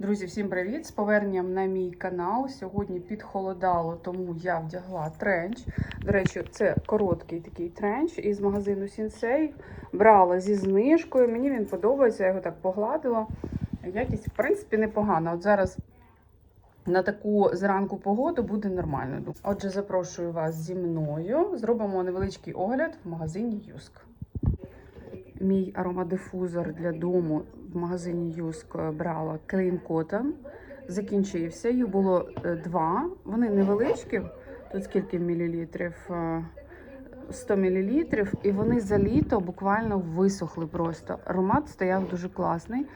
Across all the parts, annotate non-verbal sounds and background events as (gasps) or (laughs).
Друзі, всім привіт! З поверненням на мій канал. Сьогодні підхолодало, тому я вдягла тренч. До речі, це короткий такий тренч із магазину Сінсей. Брала зі знижкою. Мені він подобається, я його так погладила. Якість, в принципі, непогана. От зараз на таку зранку погоду буде нормально. Отже, запрошую вас зі мною. Зробимо невеличкий огляд в магазині Юск. Мій аромадифузор для дому в магазині Юск брала Clean Cotton. Закінчився. Їх було е, два. Вони невеличкі. Тут скільки мілілітрів? Е, 100 мілілітрів. І вони за літо буквально висохли просто. Аромат стояв дуже класний.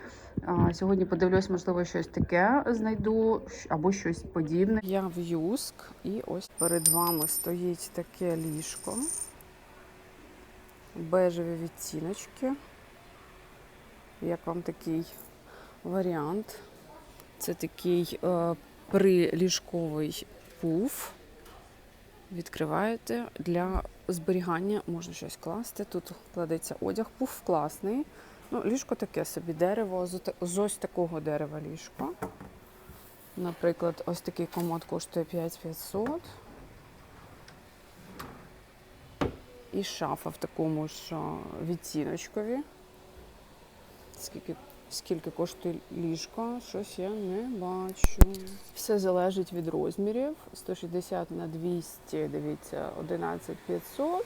Сьогодні подивлюсь, можливо, щось таке знайду або щось подібне. Я в Юск, і ось перед вами стоїть таке ліжко. Бежеві відтіночки. Як вам такий варіант? Це такий е, приліжковий пуф. Відкриваєте для зберігання, можна щось класти. Тут кладеться одяг, пуф класний. Ну, ліжко таке собі дерево, з, ось такого дерева ліжко. Наприклад, ось такий комод коштує 5500. І шафа в такому ж відтіночкові. Скільки, скільки коштує ліжко, щось я не бачу. Все залежить від розмірів. 160 на 200, дивіться, 11500.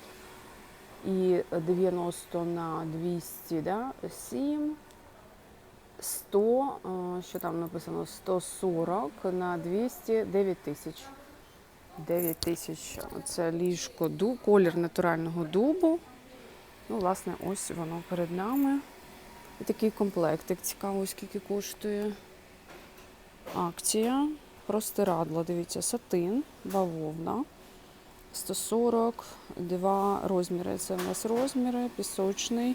І 90 на 200, да, 7. 100, що там написано, 140 на 200, 9 тисяч. 9 тисяч. Це ліжко колір натурального дубу. Ну, власне, ось воно перед нами. І такий комплектик. Цікаво, скільки коштує. Акція. Простирадло, дивіться, сатин, бавовна. 140, два розміри. Це в нас розміри, пісочний.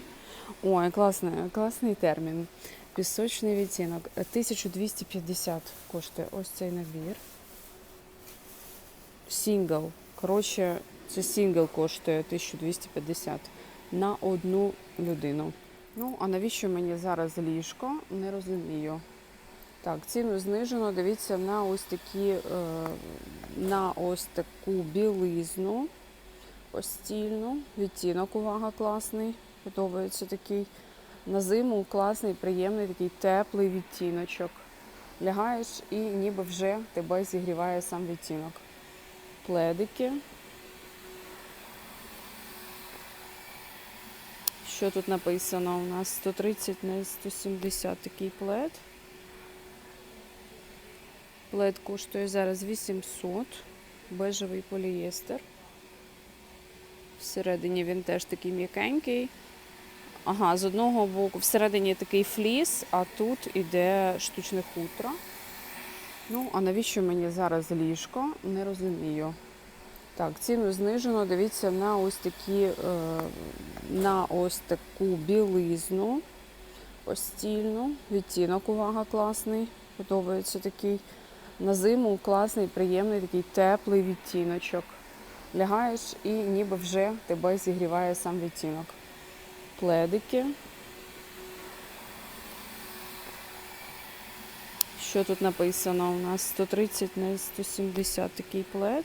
Ой, класний, класний термін. Пісочний відтінок. 1250 коштує ось цей набір. Сінгл. Коротше, це сінгл коштує 1250 на одну людину. Ну, а навіщо мені зараз ліжко? Не розумію. Так, ціну знижено. Дивіться на ось такі, е, на ось таку білизну постільну. Відтінок, увага, класний. Подобається такий. На зиму класний, приємний, такий теплий відтіночок. Лягаєш і ніби вже тебе зігріває сам відтінок. Пледики. Що тут написано? У нас 130 на 170 такий плед. Плед коштує зараз 800. Бежевий полієстер. Всередині він теж такий м'якенький. Ага, з одного боку, всередині такий фліс, а тут іде штучне хутро. Ну, а навіщо мені зараз ліжко? Не розумію. Так, ціну знижено. Дивіться на ось такі, е, на ось таку білизну постільну. Відтінок, увага, класний. Подобається такий. На зиму класний, приємний, такий теплий відтіночок. Лягаєш і ніби вже тебе зігріває сам відтінок. Пледики. Що тут написано? У нас 130 на 170 такий плед.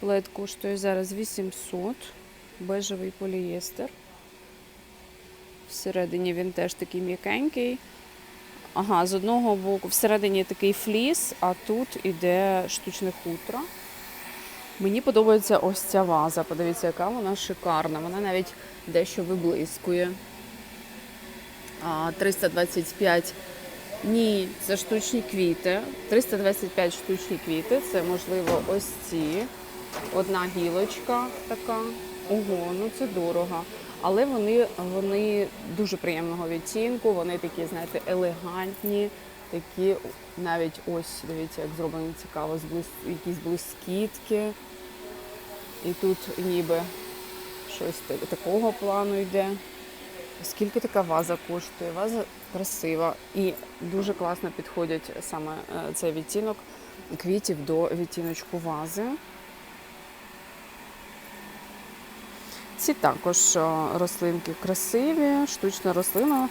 Плед коштує зараз 800. Бежевий полієстер. Всередині він теж такий м'якенький. Ага, з одного боку, всередині такий фліс, а тут іде штучне хутро. Мені подобається ось ця ваза. Подивіться, яка вона шикарна. Вона навіть дещо виблискує. 325. Ні, це штучні квіти. 325 штучні квіти. Це можливо ось ці. Одна гілочка така. Ого, ну це дорого. Але вони, вони дуже приємного відтінку, вони такі, знаєте, елегантні, такі навіть ось, дивіться, як зроблено цікаво, якісь блискітки. І тут ніби щось такого плану йде. Скільки така ваза коштує? Ваза красива і дуже класно підходять саме е, цей відтінок квітів до відтіночку вази. Ці також е, рослинки красиві, штучна рослина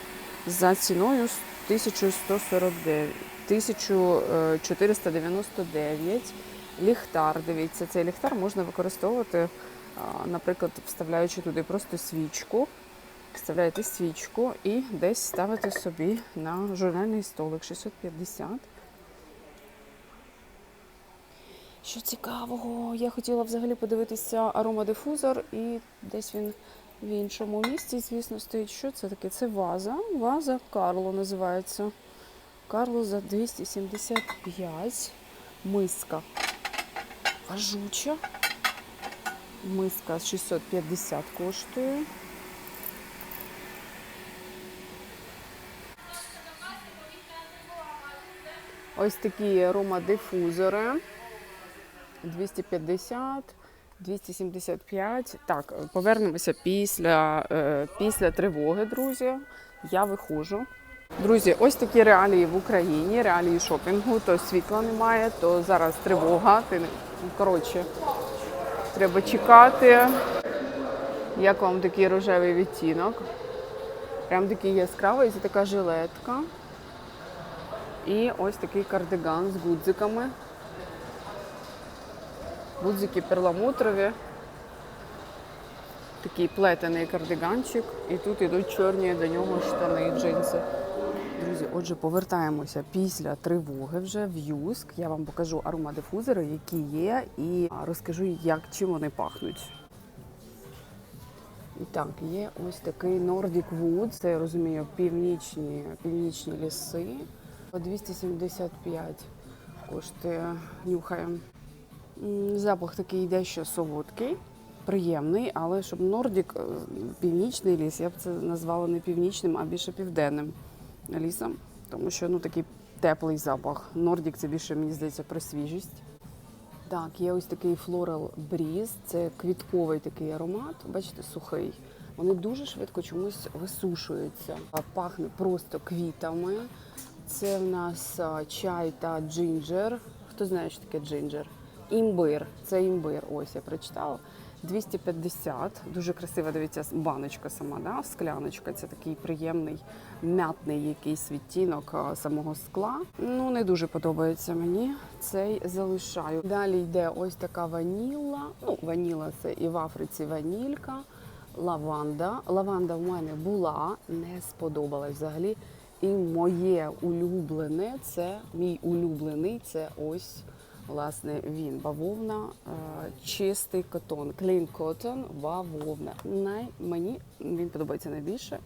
за ціною 1149, 1499. Ліхтар, дивіться, цей ліхтар можна використовувати, наприклад, вставляючи туди просто свічку. Вставляєте свічку і десь ставите собі на журнальний столик 650. Що цікавого, я хотіла взагалі подивитися аромадифузор, і десь він в іншому місці, звісно, стоїть. Що це таке? Це ваза. Ваза Карло називається. Карло за 275. Миска. Важуча. Миска 650 коштує. Ось такі аромадифузори. 250, 275. Так, повернемося після, е, після тривоги, друзі. Я виходжу. Друзі, ось такі реалії в Україні, реалії шопінгу. То світла немає, то зараз тривога. Ти коротше, треба чекати. Як вам такий рожевий відтінок? Прям такий яскравий, це така жилетка. І ось такий кардиган з гудзиками. Гудзики перламутрові. Такий плетений кардиганчик. І тут йдуть чорні до нього штани, джинси. Друзі, отже, повертаємося після тривоги вже в Юск. Я вам покажу аромадифузори, які є, і розкажу, як чим вони пахнуть. І так, є ось такий Nordic Wood, це я розумію, північні, північні ліси. По 275 коштує, нюхаємо. Запах такий дещо солодкий, приємний, але щоб Нордік, е, північний ліс, я б це назвала не північним, а більше південним лісом, тому що ну такий теплий запах. Нордік це більше, мені здається, про свіжість. Так, є ось такий Floral Breeze, це квітковий такий аромат, бачите, сухий. Вони дуже швидко чомусь висушуються. Пахне просто квітами. Це в нас чай та джинджер. Хто знає, що таке джинджер? Імбир. Це імбир. Ось я прочитала. 250. Дуже красива, дивіться, баночка сама, да? скляночка. Це такий приємний мятний якийсь відтінок самого скла. Ну, не дуже подобається мені. Цей залишаю. Далі йде ось така ваніла. Ну, ваніла це і в Африці ванілька. Лаванда. Лаванда в мене була, не сподобалась взагалі. І моє улюблене це мій улюблений це ось власне він. Бавовна, е, чистий котон, clean cotton, бавовна. Най, мені він подобається найбільше.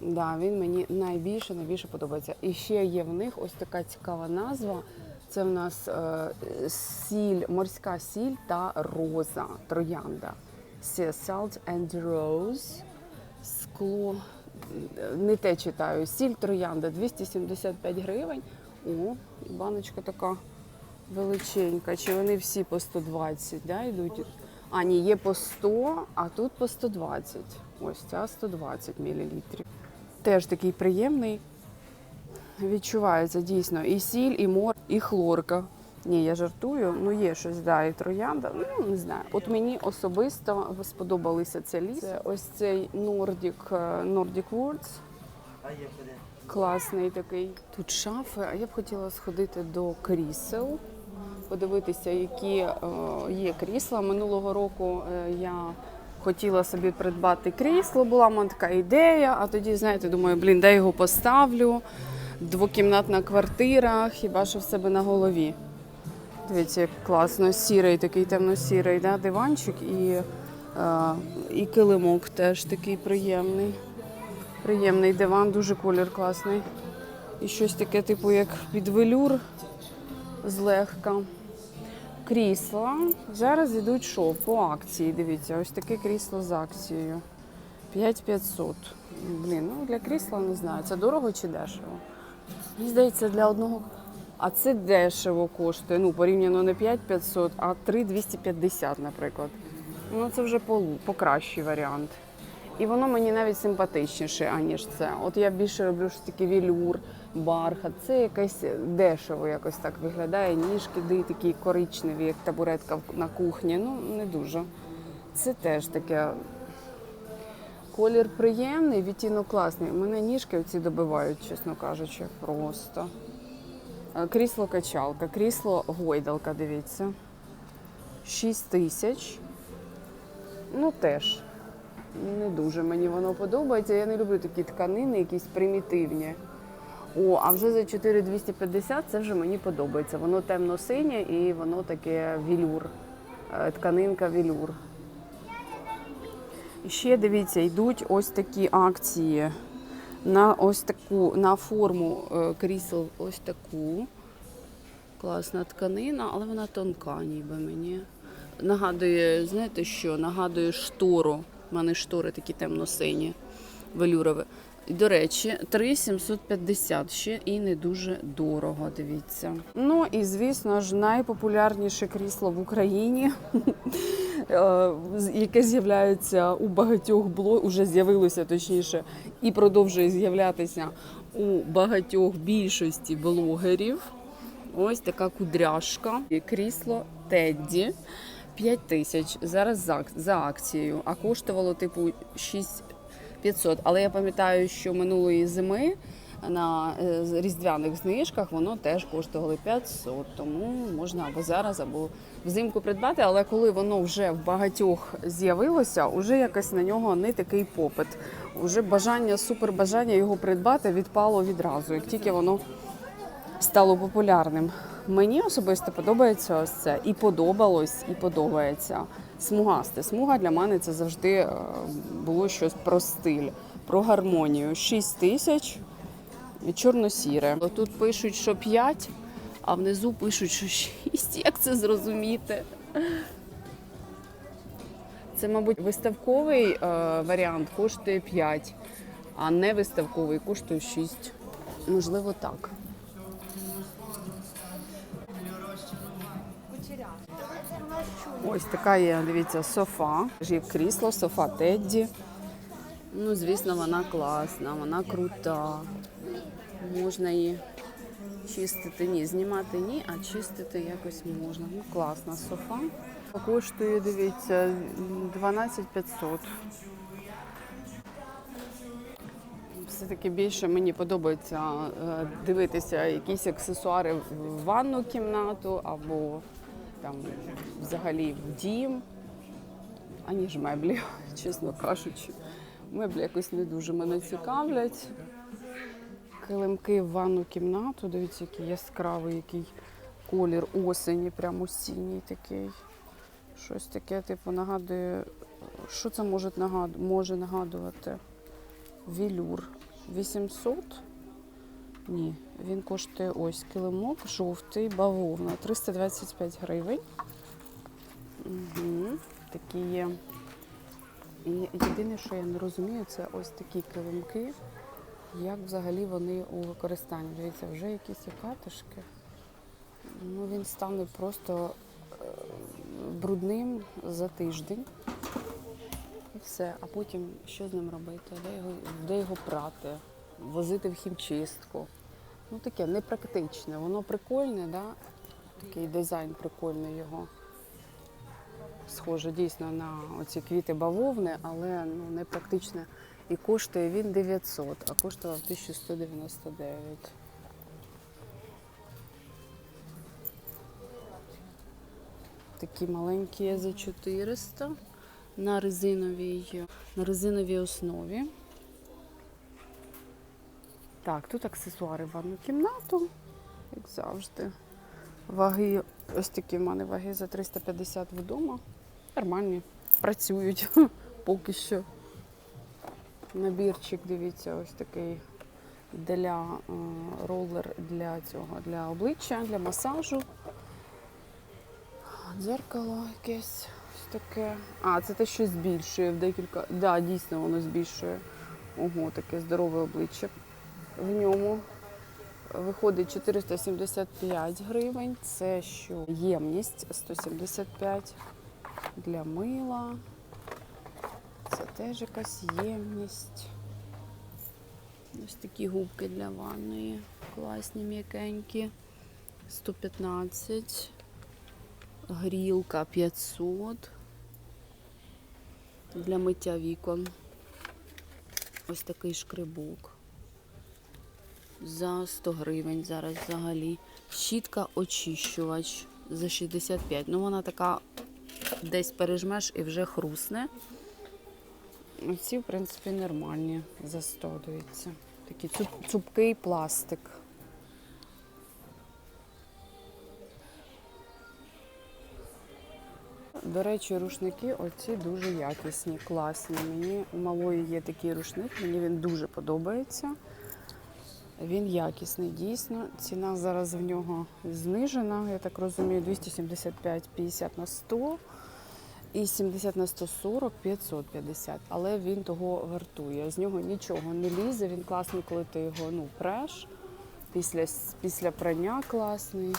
Да, він мені найбільше найбільше подобається. І ще є в них ось така цікава назва. Це в нас е, сіль, морська сіль та роза, троянда. Sea Salt and Rose. Скло. Не те читаю. Сіль троянда 275 гривень. О, баночка така величенька. Чи вони всі по 120 да, йдуть? А, ні, є по 100, а тут по 120. Ось ця 120 мл. Теж такий приємний. Відчувається дійсно і сіль, і мор, і хлорка. Ні, я жартую, ну є щось, да, і троянда. Ну не знаю. От мені особисто сподобалися це ліс. Це ось цей Nordic, е, Nordic Woods. Класний такий. Тут шафи, а я б хотіла сходити до крісел, подивитися, які е, є крісла. Минулого року е, я хотіла собі придбати крісло, була в мене така ідея, а тоді, знаєте, думаю, блін, де його поставлю. Двокімнатна квартира, хіба що в себе на голові. Дивіться, як класно, сірий, такий темно-сірий да, диванчик і, е, і килимок теж такий приємний. Приємний диван, дуже колір класний. І щось таке, типу, як під велюр злегка. Крісла. Зараз йдуть що? По акції. Дивіться, ось таке крісло з акцією. 5500. Блін, ну для крісла не знаю. Це дорого чи дешево? Мені здається, для одного. А це дешево коштує. Ну, порівняно не 5500, а 3250, наприклад. Ну, це вже по, покращий варіант. І воно мені навіть симпатичніше, аніж це. От я більше люблю ж таки вілюр, бархат. Це якесь дешево якось так виглядає. Ніжки де такі коричневі, як табуретка на кухні. Ну, не дуже. Це теж таке Колір приємний, відтінок класний. Мене ніжки оці добивають, чесно кажучи, просто. Е, Крісло качалка, крісло гойдалка, дивіться. 6 тисяч. Ну теж не дуже мені воно подобається. Я не люблю такі тканини, якісь примітивні. О, а вже за 4250 це вже мені подобається. Воно темно-синє і воно таке вілюр. Е, Тканинка вілюр. Ще дивіться, йдуть ось такі акції на ось таку на форму е, крісел, ось таку. Класна тканина, але вона тонка, ніби мені. Нагадує, знаєте що? Нагадує штору. У мене штори такі темно-сині, велюрові. До речі, 3,750 ще і не дуже дорого, дивіться. Ну і звісно ж, найпопулярніше крісло в Україні, (laughs) е, яке з'являється у багатьох блогерів, уже з'явилося точніше, і продовжує з'являтися у багатьох більшості блогерів. Ось така кудряшка. Крісло Тедді 5 тисяч. Зараз за, за акцією, а коштувало типу 6500. Але я пам'ятаю, що минулої зими на е, різдвяних знижках воно теж коштувало 500. Тому можна або зараз, або взимку придбати. Але коли воно вже в багатьох з'явилося, вже якось на нього не такий попит. Уже бажання, супербажання його придбати відпало відразу, як тільки воно стало популярним. Мені особисто подобається ось це. І подобалось, і подобається. Смугасте. Смуга для мене це завжди е, було щось про стиль, про гармонію. 6 тисяч чорно-сіре. Тут пишуть, що 5, а внизу пишуть, що 6. Як це зрозуміти? Це, мабуть, виставковий е, варіант коштує 5, а не виставковий коштує 6. Можливо, так. Ось така є, дивіться, софа. Є крісло, софа Тедді. Ну, звісно, вона класна, вона крута. Можна її чистити, ні, знімати ні, а чистити якось можна. Ну, класна софа. Коштує, дивіться, 12 500. Все-таки більше мені подобається е, дивитися якісь аксесуари в ванну кімнату або там взагалі в дім, аніж меблі, (laughs) чесно кажучи. Меблі якось не дуже мене цікавлять. Килимки в ванну кімнату, дивіться, який яскравий, який колір осені, прямо осінній такий. Щось таке, типу, нагадує. Що це може, нагаду... може нагадувати? Вілюр. 800? Ні, він коштує ось килимок, жовтий, бавовна, 325 гривень. Угу. Такі є. І єдине, що я не розумію, це ось такі килимки. Як взагалі вони у використанні? Дивіться, вже якісь катишки. Ну, він стане просто е, брудним за тиждень. І все. А потім що з ним робити? Де його, де його прати? Возити в хімчистку. Ну таке непрактичне. Воно прикольне, да? такий дизайн прикольний його. Схоже дійсно на оці квіти бавовни, але ну, не. І коштує він 900, а коштував 1199. Такі маленькі за 400 на резиновій, на резиновій основі. Так, тут аксесуари в ванну кімнату, як завжди. Ваги, ось такі в мене ваги за 350 вдома. Нормальні, працюють (laughs) поки що. Набірчик, дивіться, ось такий для е, ролер для цього, для обличчя, для масажу. Дзеркало якесь ось таке. А, це те, що збільшує в декілька. Так, да, дійсно воно збільшує. Ого, таке здорове обличчя в ньому. Виходить 475 гривень. Це що? Ємність 175 для мила. Це теж якась ємність. Ось такі губки для ванної. Класні, м'якенькі. 115. Грілка 500. Для миття вікон. Ось такий шкрибок. За 100 гривень зараз взагалі. Щітка очищувач за 65. Ну, вона така десь пережмеш і вже хрусне. Ці, в принципі, нормальні за 100, дивіться. Такий цуп, цупкий пластик. До речі, рушники оці дуже якісні, класні. Мені у малої є такий рушник, мені він дуже подобається. Він якісний, дійсно. Ціна зараз в нього знижена, я так розумію, 275-50 на 100 і 70 на 140 550. Але він того вартує. З нього нічого не лізе. Він класний, коли ти його ну, преш. Після, після прання класний.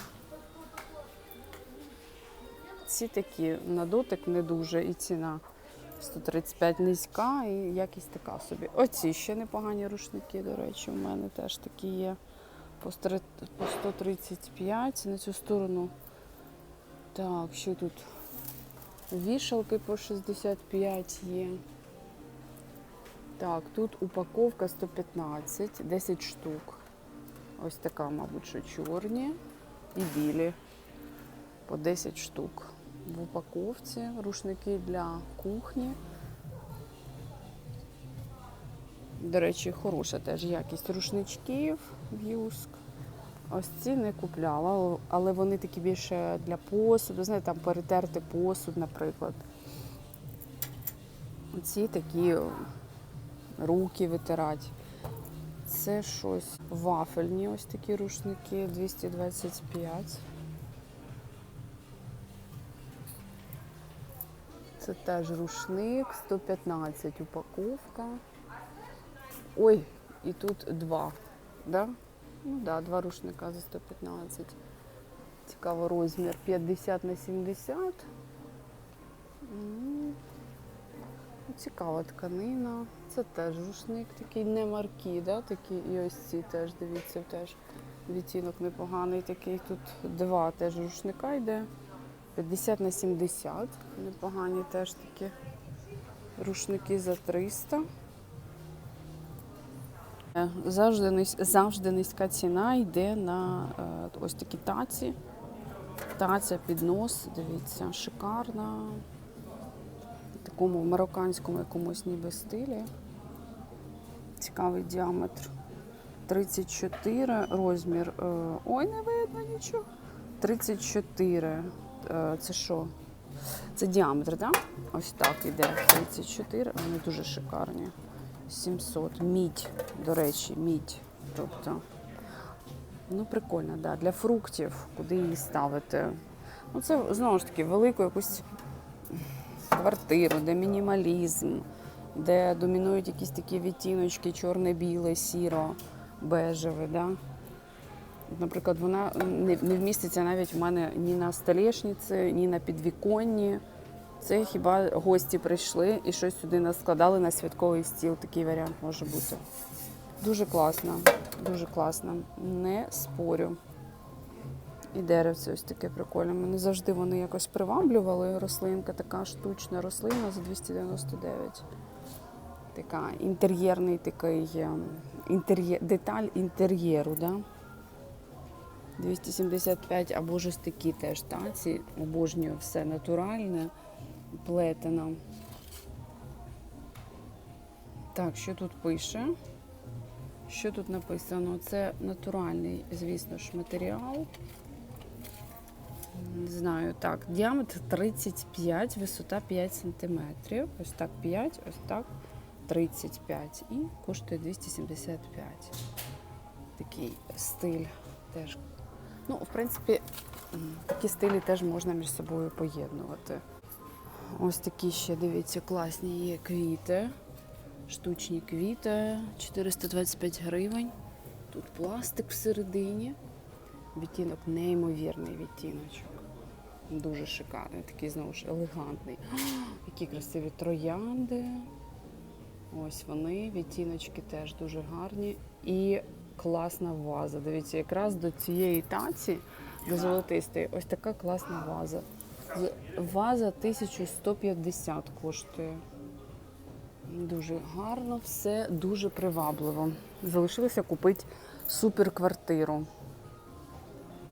Ці такі на дотик не дуже і ціна 135 низька і якість така собі. Оці ще непогані рушники, до речі, у мене теж такі є. По по 135 на цю сторону. Так, що тут? Вішалки по 65 є. Так, тут упаковка 115, 10 штук. Ось така, мабуть, що чорні і білі по 10 штук в упаковці. Рушники для кухні. До речі, хороша теж якість рушничків в'юск. Ось ці не купляла, але вони такі більше для посуду, знаєте, там перетерти посуд, наприклад. Ці такі руки витирати. Це щось вафельні, ось такі рушники 225. Це теж рушник, 115 упаковка. Ой, і тут два. Да? Ну да, два рушника за 115. Цікаво розмір 50 на 70. Ну, Цікава тканина. Це теж рушник такий не маркі, да? такі, і ось ці теж, дивіться, теж відтінок непоганий такий. Тут два теж рушника йде. 50 на 70. Непогані теж такі рушники за 300. Е, Завжди, завжди низька ціна йде на е, ось такі таці. Таця, піднос, дивіться, шикарна. В такому марокканському якомусь ніби стилі. Цікавий діаметр. 34 розмір. е, Ой, не видно нічого. 34. Е, Це що? Це діаметр, так? Да? Ось так іде. 34. Вони дуже шикарні. 700. Мідь, до речі, мідь. Тобто, ну прикольно, да. Для фруктів, куди її ставити. Ну, це знову ж таки велику якусь квартиру, де мінімалізм, де домінують якісь такі відтіночки, чорне, біле, сіро, бежеве. Да? Наприклад, вона не, не вміститься навіть в мене ні на столешниці, ні на підвіконні. Це хіба гості прийшли і щось сюди наскладали на святковий стіл. Такий варіант може бути. Дуже класно, дуже класно. Не спорю. І деревце ось таке прикольне. Мене завжди вони якось приваблювали. Рослинка, така штучна рослина за 299. Така інтер'єрний такий ем, інтер'є... деталь інтер'єру. Да? 275 або ж ось такі теж таці. Обожнюю все натуральне, плетено. Так, що тут пише? Що тут написано? Це натуральний, звісно ж, матеріал. Не знаю, так, діаметр 35, висота 5 см. Ось так 5, ось так 35 і коштує 275. Такий стиль теж. Ну, в принципі, такі стилі теж можна між собою поєднувати. Ось такі ще, дивіться, класні є квіти. Штучні квіти, 425 гривень. Тут пластик всередині. Відтінок неймовірний відтіночок. Дуже шикарний, такий знову ж елегантний. (gasps) Які красиві троянди. Ось вони, відтіночки теж дуже гарні. І класна ваза. Дивіться, якраз до цієї таці, до золотистої, ось така класна ваза. Ваза 1150 коштує. Дуже гарно, все дуже привабливо. Залишилося купити суперквартиру.